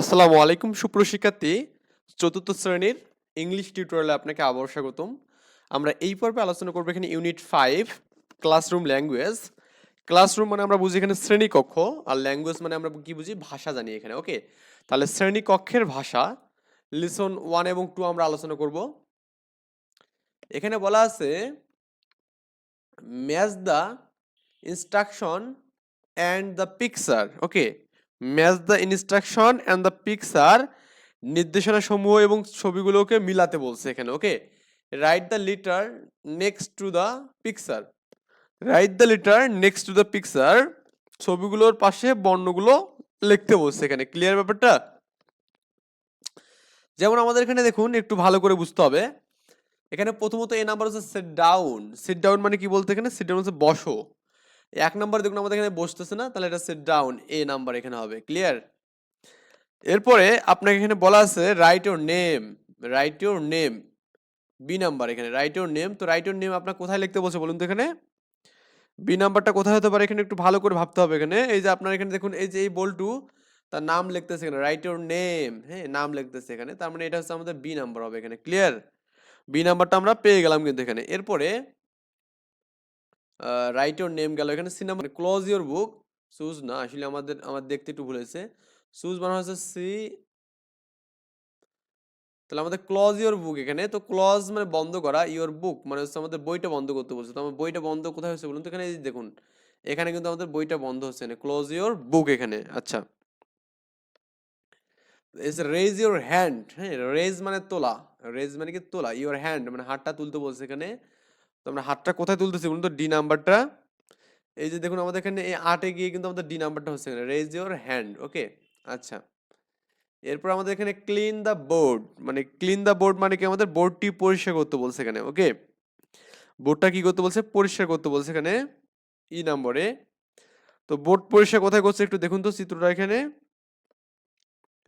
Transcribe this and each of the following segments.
আসসালামু আলাইকুম সুপ্রশিক্ষার্থী চতুর্থ শ্রেণির ইংলিশ টিউটোরিয়ালে আপনাকে আবার স্বাগতম। আমরা এই পর্বে আলোচনা করব এখানে unit five classroom language classroom মানে আমরা বুঝি এখানে শ্রেণীকক্ষ, আর ল্যাঙ্গুয়েজ মানে আমরা কি বুঝি? ভাষা জানি এখানে, ওকে? তাহলে শ্রেণীকক্ষের ভাষা লিসন ওয়ান এবং টু আমরা আলোচনা করব। এখানে বলা আছে match the instruction and the picture okay? Match the instruction and the picture নির্দেশনা সমূহ এবং ছবিগুলোকে মিলাতে বলছে এখানে okay write the letter next to the picture write the letter next to the picture ছবিগুলোর পাশে বর্ণগুলো লিখতে বলছে এখানে ক্লিয়ার ব্যাপারটা? যেমন আমাদের এখানে দেখুন, একটু ভালো করে বুঝতে হবে। এখানে প্রথমত এই নাম্বার হচ্ছে সেট ডাউন সেট ডাউন মানে কি বলতে এখানে? সেট ডাউন হচ্ছে বসো। এক নাম্বার দেখুন আমাদের এখানে বসতেছে না, তাহলে এটা সেট ডাউন এ নাম্বার এখানে হবে ক্লিয়ার এরপরে আপনাকে এখানে বলা আছে write your name write your name B number এখানে রাইট ইউর নেম তো রাইট ইউর নেম আপনার কোথায় লিখতে বলছে বলুন তো এখানে? বি নাম্বারটা কোথায় হতে পারে এখানে একটু ভালো করে ভাবতে হবে এখানে, এই যে আপনার এখানে দেখুন, এই যে এই বল্টু তার নাম লিখতেছে এখানে রাইট ইউর নেম হ্যাঁ নাম লিখতেছে এখানে, তার মানে এটা হচ্ছে আমাদের বি নাম্বার হবে এখানে ক্লিয়ার বি নাম্বারটা আমরা পেয়ে গেলাম কিন্তু এখানে, এরপরে রাইট ইউর নেম গেল। এখানে C number close your book সুজ না। আসলে আমাদের, আমার দেখতে একটু ভুল হয়েছে। সুজ বানা হচ্ছে সি তাহলে আমাদের ক্লজ ইওর বুক এখানে। তো ক্লজ মানে বন্ধ করা ইওর বুক মানে হচ্ছে আমাদের বইটা বন্ধ করতে বলছে। তো আমার বইটা বন্ধ কোথায় হচ্ছে বলুন তো? এখানে দেখুন, এখানে কিন্তু আমাদের বইটা বন্ধ হচ্ছে না ক্লোজ ইওর বুক এখানে। আচ্ছা। এস রেজ ইওর হ্যান্ড হ্যাঁ? রেজ মানে তোলা। রেজ মানে কি? তোলা। ইওর হ্যান্ড মানে হাতটা তুলতে বলছে এখানে। তো আমরা হাতটা কোথায় তুলতেছি বলুন তো? ডি নাম্বারটা এই যে দেখুন আমাদের এখানে এই আটে গিয়ে কিন্তু আমাদের ডি নাম্বারটা হচ্ছে এখানে। রেজ ইওর হ্যান্ড ওকে আচ্ছা। এরপর আমাদের এখানে ক্লিন দ্য বোর্ড মানে ক্লিন দ্য বোর্ড মানে কি? আমাদের বোর্ডটি পরিষ্কার করতে বলছে এখানে ওকে বোর্ডটা কি করতে বলছে? পরিষ্কার করতে বলছে এখানে ই নম্বরে তো বোর্ড পরিষ্কার কোথায় করছে একটু দেখুন তো চিত্রটা এখানে।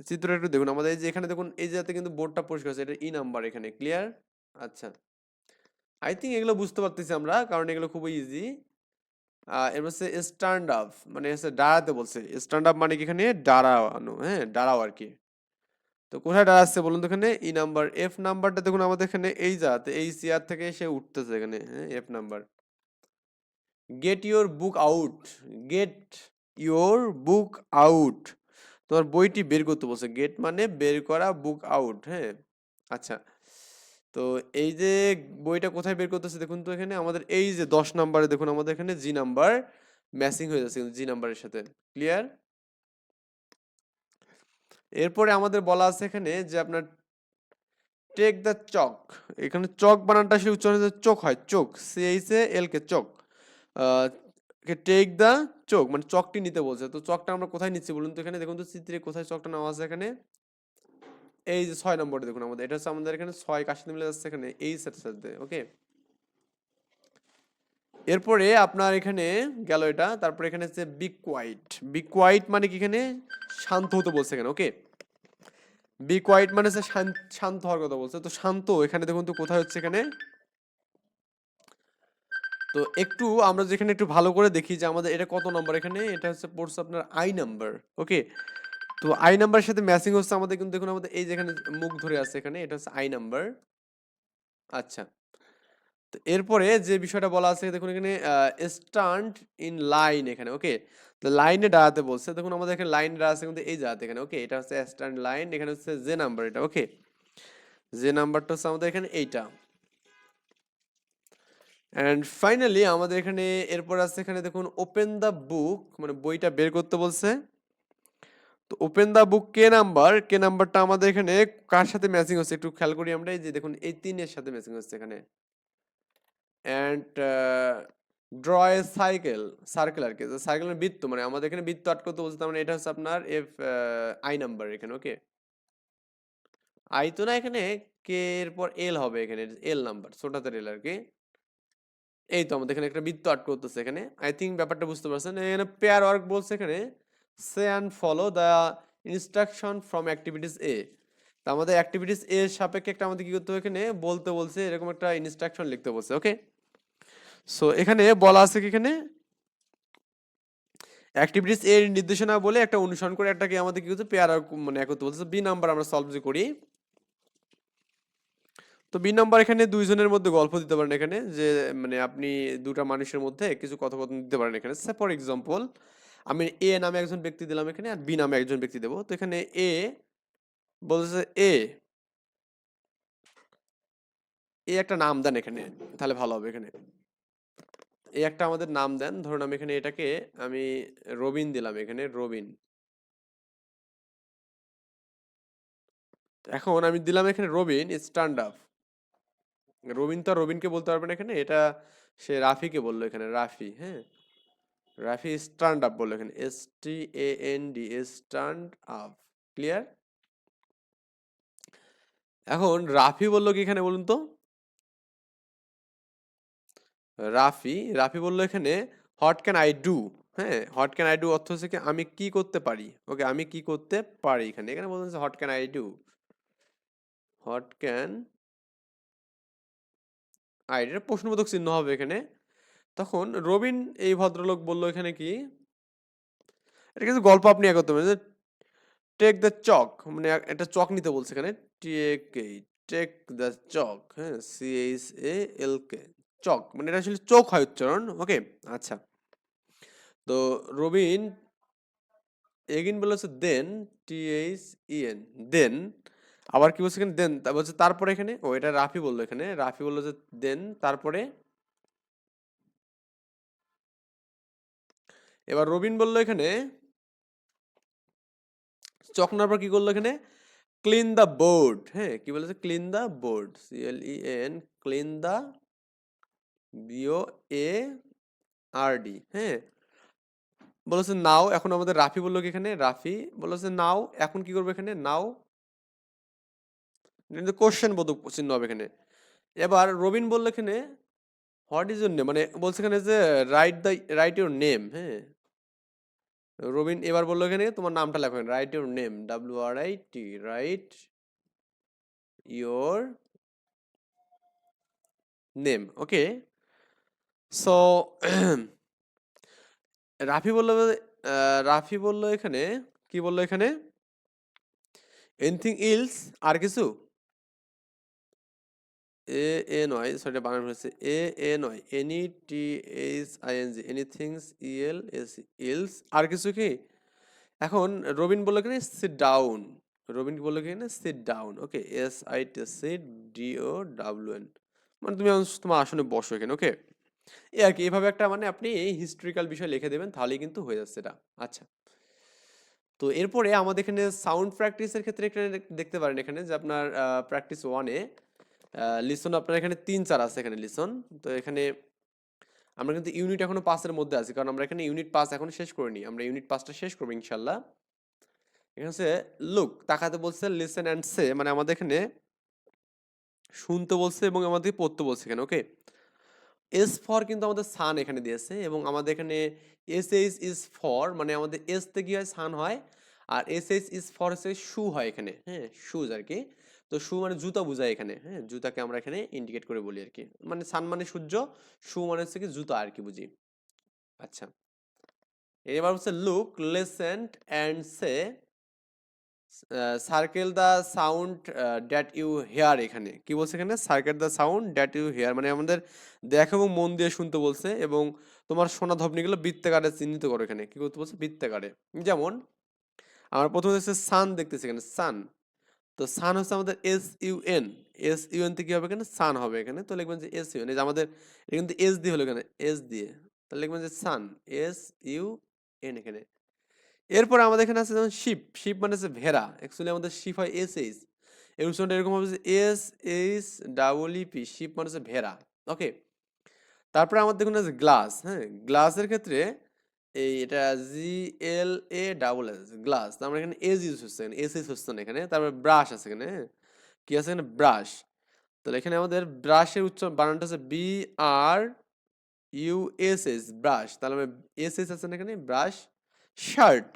চিত্রটা একটু দেখুন। আমাদের এই যে এখানে দেখুন, এই জায়গাতে কিন্তু বোর্ডটা পরিষ্কার হচ্ছে। এটা ই নাম্বার এখানে ক্লিয়ার আচ্ছা। আই থিঙ্ক এগুলো বুঝতে পারতেছি আমরা, কারণ এগুলো খুবই ইজি এবার হচ্ছে স্ট্যান্ড আপ মানে হচ্ছে দাঁড়াতে বলছে। স্ট্যান্ড আপ মানে কি এখানে? দাঁড়ানো হ্যাঁ দাঁড়াও আর কি তো কোথায় দাঁড়াচ্ছে বলুন তো এখানে? ই নাম্বার এফ নাম্বারটা দেখুন আমাদের এখানে এই জাতে এই চেয়ার থেকে সে উঠতেছে এখানে হ্যাঁ F number get your book out get your book out তোমার বইটি বের করতে বলছে। গেট মানে বের করা বুক আউট হ্যাঁ। আচ্ছা। তো এই যে বইটা কোথায় বের করতেছে দেখুন তো এখানে, আমাদের এই যে দশ নাম্বারে দেখুন আমাদের এখানে জি নাম্বার ম্যাচিং হয়ে যাচ্ছে জি নাম্বারের সাথে। ক্লিয়ার এরপরে আমাদের বলা আছে এখানে যে আপনার টেক দ্য চক এখানে চক বানানটা আসলে উচ্চারণ চোখ হয়, চোখ সি এইচ এ এল কে চোখ টেক দ্য চোখ মানে চকটি নিতে বলছে। তো চকটা আমরা কোথায় নিচ্ছি বলুন তো এখানে? দেখুন তো চিত্রে কোথায় চকটা নেওয়া আছে এখানে? এই যে ছয় নম্বরটা দেখুন আমাদের, এটা হচ্ছে আমাদের এখানে ছয় কাশি মিলে যাচ্ছে এখানে, এই সাথে সাথে ওকে এরপরে আপনার এখানে গেল এটা, তারপরে এখানে হচ্ছে বি কোয়াইট বি কোয়াইট মানে কি এখানে? শান্ত হতে বলছে এখানে ওকে বি কোয়াইট মানে হচ্ছে শান্ত হওয়ার কথা বলছে, তো শান্ত, এখানে দেখুন তো কোথায় হচ্ছে এখানে? তো একটু আমরা যেখানে একটু ভালো করে দেখি যে আমাদের এটা কত নম্বর এখানে? এটা হচ্ছে পড়ছে আপনার আই নাম্বার ওকে তো আই নাম্বারের সাথে ম্যাচিং হচ্ছে আমাদের কিন্তু দেখুন আমাদের এই যেখানে মুখ ধরে আছে এখানে, এটা হচ্ছে আই নাম্বার আচ্ছা। তো এরপরে যে বিষয়টা বলা আছে, দেখুন এখানে স্টান্ট ইন লাইন এখানে ওকে তো লাইনে দাঁড়াতে বলছে, দেখুন আমাদের এখানে লাইন দাঁড়াচ্ছে কিন্তু এই জায়গাতে এখানে ওকে এটা হচ্ছে স্ট্যান্ড লাইন এখানে হচ্ছে যে নাম্বার এটা ওকে যে নাম্বারটা হচ্ছে আমাদের এখানে এইটা। অ্যান্ড ফাইনালি আমাদের এখানে, এরপর আছে এখানে দেখুন ওপেন দ্য বুক মানে বইটা বের করতে বলছে। তো open the book K number K নাম্বারটা আমাদের এখানে কার সাথে ম্যাচিং হচ্ছে? একটু খেয়াল করি আমরা, এই যে দেখুন, এই তিনের সাথে ম্যাচিং হচ্ছে এখানে। And draw a cycle circle আর কি সাইকেলের বৃত্ত মানে আমাদের এখানে বৃত্ত আট করতে বলছে মানে এটা হচ্ছে আপনার এফ আই নাম্বার এখানে ওকে আই তো না এখানে কে এর পর এল হবে এখানে এল নাম্বার ছোটাতে এল আর কি। এই তো আমাদের এখানে একটা বৃত্ত আট করতেছে এখানে। আই থিঙ্ক ব্যাপারটা বুঝতে পারছেন, এখানে পেয়ার ওয়ার্ক বলছে এখানে। Say and follow the instruction from activities A তা আমাদের অ্যাক্টিভিটিস এ সাপেক্ষে একটা আমাদের কি করতে হবে এখানে? বলতে বলছে, এরকম একটা ইনস্ট্রাকশন লিখতে বলছে ওকে সো এখানে বলা আছে কি এখানে? অ্যাক্টিভিটিস এর নির্দেশনা বলে একটা অনুসরণ করে একটাকে আমাদের কি হচ্ছে পেয়ার মানে একত্র বলতেছে বি নাম্বার আমরা সলভ যে করি, তো বি নাম্বার এখানে দুইজনের মধ্যে গল্প দিতে পারেন এখানে, যে মানে আপনি দুটা মানুষের মধ্যে কিছু কথোপকথন দিতে পারেন এখানে। ফর এক্সাম্পল আমি এ নামে একজন ব্যক্তি দিলাম এখানে আর বি নামে একজন ব্যক্তি দেবো। তো এখানে এ বলতেছে এ এ একটা নাম দেন এখানে, তাহলে ভালো হবে এখানে। এ একটা আমাদের নাম দেন, ধরুন আমি এখানে এটাকে, আমি রবিন দিলাম এখানে, রবিন। এখন আমি দিলাম এখানে রবিন স্ট্যান্ড আপ রবিন তো রবিনকে বলতে পারবেন এখানে, এটা সে রাফিকে বলল এখানে, রাফি হ্যাঁ? রাফি স্ট্যান্ড আপ বলল এখানে S T A N D stand up, clear? এখন রাফি বলল কি এখানে বলুন তো? রাফি রাফি বলল এখানে হোয়াট ক্যান আই ডু হ্যাঁ হোয়াট ক্যান আই ডু অর্থ হচ্ছে কি, আমি কি করতে পারি? ওকে, আমি কি করতে পারি? এখানে এখানে বলতেছে what can I do what can I এটা প্রশ্নবোধক চিহ্ন হবে এখানে। তখন রবিন এই ভদ্রলোক বলল এখানে কি? এটা কিন্তু গল্প আপনি এ করতে পারেন। টেক দ্য চক মানে একটা চক নিতে বলছে এখানে। টেক এই টেক দ্য চক হ্যাঁ C H A L K চক মানে এটা আসলে চোখ হয় উচ্চারণ ওকে আচ্ছা। তো রবিন এগিন বলে হচ্ছে দেন টি এইচ ই এন দেন আবার কি বলছে এখানে? দেন বলছে তারপরে এখানে? ও, এটা রাফি বলল এখানে। রাফি বলল যে দেন তারপরে এবার রবিন বলল এখানে, চক নেওয়ার পর কি করল এখানে? ক্লিন দ্য বোর্ড হ্যাঁ কি বলেছে? Clean the board C L E N clean the B O A R D হ্যাঁ। বলেছে, নাও। এখন আমাদের রাফি বলল কি এখানে? রাফি বলেছে, নাও। এখন কি করবে এখানে? নাও। কোশ্চেন বোধক চিহ্ন হবে এখানে। এবার রবিন বলল এখানে হোয়াট ইজ ইউর নেম মানে বলছে এখানে যে write the write your name হ্যাঁ। রবিন এবার বলল এখানে, তোমার নামটা লেখো write your name W R I T write your name okay so Rafi বলল রাফি বলল এখানে, কি বলল এখানে? এনিথিং ইলস আর কিছু? এ এ নয় সরি বানান হয়েছে এ এ নয় any T H I N G anythings E L S else আর কিছু কি? এখন রবিন বলল এখানে সিট ডাউন রবিন কি বলল এখানে sit down okay S I T sit D O W N মানে তুমি তোমার আসনে বসো এখানে ওকে এই আর কি, এভাবে একটা মানে আপনি হিস্ট্রিক্যাল বিষয় লিখে দেবেন, তাহলেই কিন্তু হয়ে যাচ্ছে এটা। আচ্ছা। তো এরপরে আমাদের এখানে সাউন্ড প্র্যাকটিসের ক্ষেত্রে এখানে দেখ- দেখতে পারেন এখানে যে আপনার প্র্যাকটিস ওয়ানে লিসন আপনার এখানে তিন চার আছে এখানে লিসন তো এখানে আমরা কিন্তু ইউনিট এখনও পাঁচের মধ্যে আছি, কারণ আমরা এখানে ইউনিট পাঁচ এখন শেষ করিনি। আমরা ইউনিট পাঁচটা শেষ করব ইনশাল্লাহ এখানে হচ্ছে লুক তাকাতে বলছে লিসেন অ্যান্ড সে মানে আমাদের এখানে শুনতে বলছে এবং আমাদের পড়তে বলছে এখানে ওকে এস ফর কিন্তু আমাদের সান এখানে দিয়েছে এবং আমাদের এখানে এস এইচ ইজ ফর মানে আমাদের এস তে কি হয়? সান হয়, আর এস এইচ ইজ ফর হচ্ছে শু হয় এখানে হ্যাঁ শুজ আর কি। তো শু মানে জুতা বোঝায় এখানে হ্যাঁ? জুতাকে আমরা এখানে ইন্ডিকেট করে বলি আর কি মানে সান মানে সূর্য শু মানে হচ্ছে কি জুতা আর কি বুঝি। আচ্ছা। এবার হচ্ছে look listen and say circle the sound that you hear এখানে। কি বলছে এখানে? Circle the sound that you hear মানে আমাদের দেখো এবং মন দিয়ে শুনতে বলছে এবং তোমার সোনা ধবনিগুলো বৃত্তাকারে চিহ্নিত করো এখানে। কি করতে বলছে? বৃত্তাকারে। যেমন, আমরা প্রথমে হচ্ছে সান দেখতেছি এখানে সান তো সান হচ্ছে আমাদের S U N S U N থেকে কি হবে এখানে? সান হবে এখানে। তো লিখবেন যে এস ইউ এন এই যে আমাদের কিন্তু এস দিয়ে হলো এখানে এস দিয়ে। তাহলে লিখবেন যে সান এস ইউ এন এখানে। এরপর আমাদের এখানে আছে যেমন শিপ শিপ মানে হচ্ছে ভেড়া। অ্যাকচুয়ালি আমাদের শিপ হয় এস এইচ এর উচ্চারণটা এরকম হবে যে S H double E P ship মানে হচ্ছে ভেড়া। ওকে তারপরে আমাদের দেখুন আছে গ্লাস হ্যাঁ? গ্লাসের ক্ষেত্রে এই এটা G L A double S glass আমরা এখানে এস ইউজ হচ্ছে এখানে এস এস হচ্ছে না এখানে, তারপরে ব্রাশ আছে এখানে হ্যাঁ? কি আছে এখানে? ব্রাশ তাহলে এখানে আমাদের ব্রাশের উচ্চ বানানটা হচ্ছে B R U S S brush তাহলে আমরা এস এস আছে না এখানে? ব্রাশ শার্ট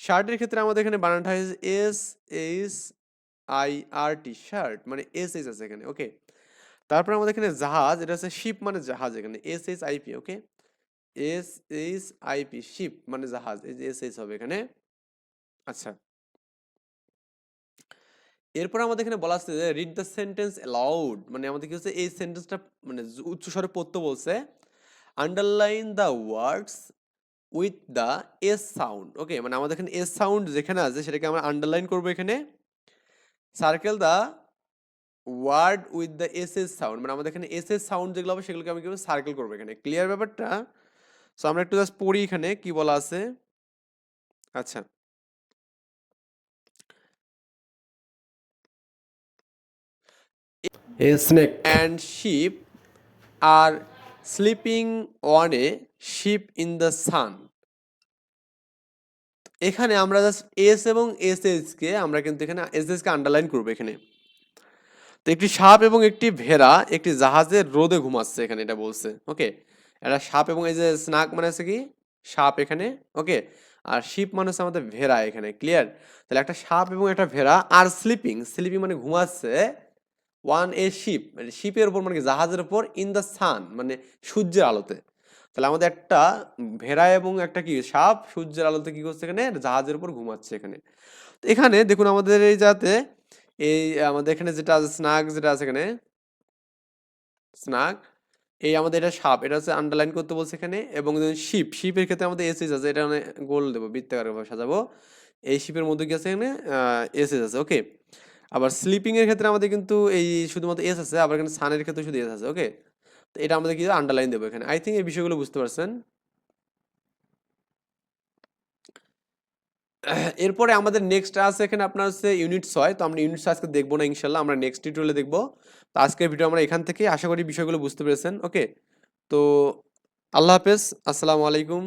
শার্টের ক্ষেত্রে আমাদের এখানে বানানটা হয়েছে S H I R T shirt মানে এস এস আছে এখানে ওকে তারপরে আমাদের এখানে জাহাজ, এটা হচ্ছে শিপ মানে জাহাজ এখানে S H I P okay S, H, I P, ship মানে জাহাজ, এই যে এস, এইচ হবে এখানে। আচ্ছা। এরপর আমাদের এখানে বলা আছে যে রিড দ্য সেন্টেন্স অ্যালাউড মানে আমাদের কি হচ্ছে, এই সেন্টেন্সটা মানে উচ্চস্বরে পড়তে বলছে underline the words with the S sound okay মানে আমাদের এখানে এস সাউন্ড যেখানে আছে, সেটাকে আমরা আন্ডারলাইন করব এখানে। Circle the word with the S S sound মানে আমাদের এখানে এস এস সাউন্ড যেগুলো হবে, সেগুলোকে আমি কীভাবে সার্কেল করব এখানে। ক্লিয়ার ব্যাপারটা? সো আমরা একটু জাস্ট পড়ি এখানে কি বলা আছে? আচ্ছা। A snake. and sheep are sleeping on a ship in the sun. এখানে আমরা জাস্ট এস এবং এস এস কে আমরা কিন্তু এখানে এস এস কে আন্ডারলাইন করব এখানে। তো একটি সাপ এবং একটি ভেড়া একটি জাহাজের রোদে ঘুমাচ্ছে এখানে এটা বলছে ওকে এটা সাপ এবং এই যে স্নাক মানে আছে কি? সাপ এখানে, ওকে? আর শিপ মানে হচ্ছে আমাদের ভেড়া এখানে, ক্লিয়ার? তাহলে একটা সাপ এবং একটা ভেড়া আর স্লিপিং স্লিপিং মানে ঘুমাচ্ছে ওয়ান এ শিপ মানে শিপের উপর মানে জাহাজের উপর ইন দ্য সান মানে সূর্যের আলোতে। তাহলে আমাদের একটা ভেড়া এবং একটা কি? সাপ সূর্যের আলোতে কি করছে এখানে? জাহাজের উপর ঘুমাচ্ছে এখানে। তো এখানে দেখুন আমাদের এই যাতে এই আমাদের এখানে যেটা আছে, স্নাক যেটা আছে এখানে, স্নাক এই আমাদের এটা সাপ, এটা হচ্ছে আন্ডারলাইন করতে বলছে এখানে, এবং শিপ শিপের ক্ষেত্রে আমাদের এসএস আছে, এটা মানে গোল দেবো বৃত্তাকারভাবে সাজাবো। এই শিপের মধ্যে কি আছে এখানে? এসএস আছে ওকে আবার স্লিপিং এর ক্ষেত্রে আমাদের কিন্তু এই শুধুমাত্র এস আছে, আবার এখানে সানের ক্ষেত্রে শুধু এস আছে ওকে তো এটা আমাদের কি আন্ডারলাইন দেবো এখানে। আই থিঙ্ক এই বিষয়গুলো বুঝতে পারছেন। এরপরে আমাদের নেক্সট আছে এখানে, আপনার হচ্ছে ইউনিট ছয়, তো আমরা ইউনিট আজকে দেখব না, ইনশাল্লাহ, আমরা নেক্সট টিউটোরিয়ালে দেখব। তো আজকের ভিডিও আমরা এখান থেকে আশা করি বিষয়গুলো বুঝতে পেরেছেন। ওকে তো আল্লাহ হাফেজ, আসসালামু আলাইকুম।